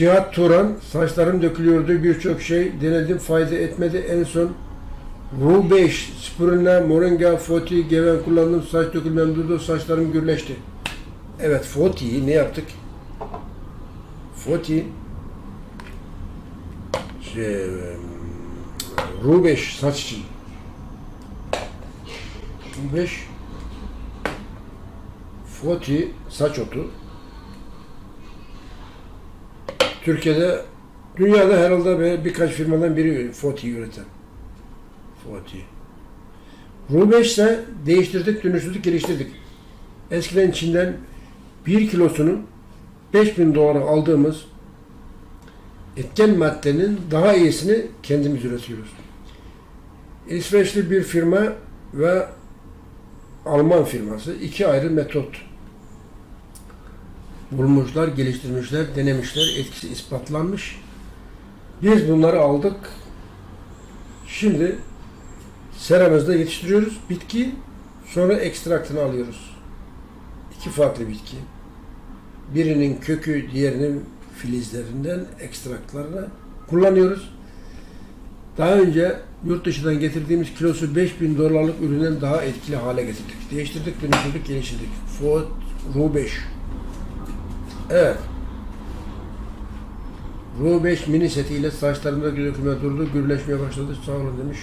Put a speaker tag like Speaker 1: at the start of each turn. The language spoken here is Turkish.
Speaker 1: Cihat Turan, saçlarım dökülüyordu, birçok şey denedim, fayda etmedi. En son Ru5, Spirulina, Moringa, Foti, Geven kullandım, saç dökülmem durdu, saçlarım gürleşti. Evet, Foti'yi ne yaptık? Foti, şey, Ru5 saç için. Ru5, Foti, saç otu. Türkiye'de, dünyada herhalde böyle birkaç firmadan biri Foti üreten. Foti. Ru5 ise değiştirdik, dönüştürdük, geliştirdik. Eskiden Çin'den bir kilosunun 5000 dolara aldığımız etken maddenin daha iyisini kendimiz üretiyoruz. İsveçli bir firma ve Alman firması iki ayrı metot bulmuşlar, geliştirmişler, denemişler, etkisi ispatlanmış. Biz bunları aldık. Şimdi seramızda yetiştiriyoruz bitki, sonra ekstraktını alıyoruz. İki farklı bitki. Birinin kökü, diğerinin filizlerinden ekstraklarını kullanıyoruz. Daha önce yurt dışından getirdiğimiz kilosu 5000 dolarlık üründen daha etkili hale getirdik. Değiştirdik, dönüştürdük, geliştirdik. Ford Ru5. Evet. Ru5 mini setiyle saçlarımda dökülme durdu, gürleşmeye başladı. Sağ olun demiş.